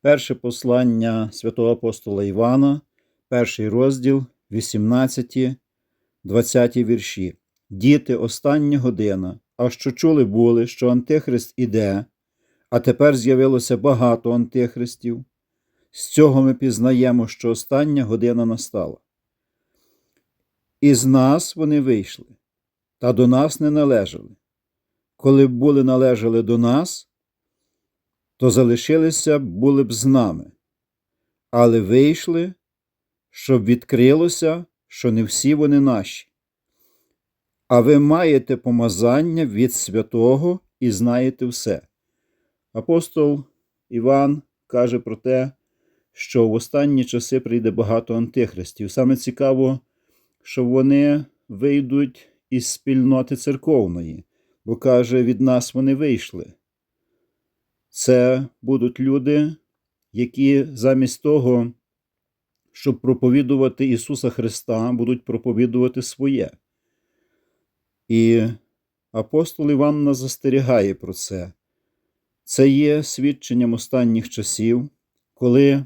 Перше послання святого апостола Івана, перший розділ, 18, 20 вірші. Діти, остання година, а що чули були, що Антихрист іде, а тепер з'явилося багато антихристів. З цього ми пізнаємо, що остання година настала. Із нас вони вийшли, та до нас не належали. Коли б були належали до нас, то залишилися були б з нами, але вийшли, щоб відкрилося, що не всі вони наші. А ви маєте помазання від святого і знаєте все. Апостол Іван каже про те, що в останні часи прийде багато антихристів. Саме цікаво, що вони вийдуть із спільноти церковної, бо каже, від нас вони вийшли. Це будуть люди, які замість того, щоб проповідувати Ісуса Христа, будуть проповідувати своє. І апостол Іван нас застерігає про це. Це є свідченням останніх часів, коли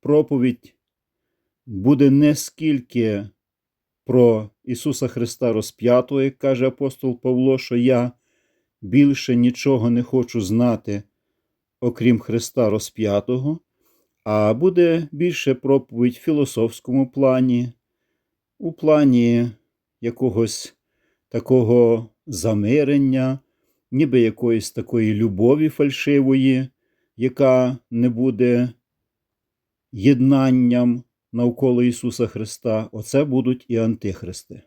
проповідь буде не скільки про Ісуса Христа розп'ятого, як каже апостол Павло, що я більше нічого не хочу знати, окрім Христа розп'ятого, а буде більше проповідь в філософському плані, у плані якогось такого замирення, ніби якоїсь такої любові фальшивої, яка не буде єднанням навколо Ісуса Христа. Оце будуть і антихристи.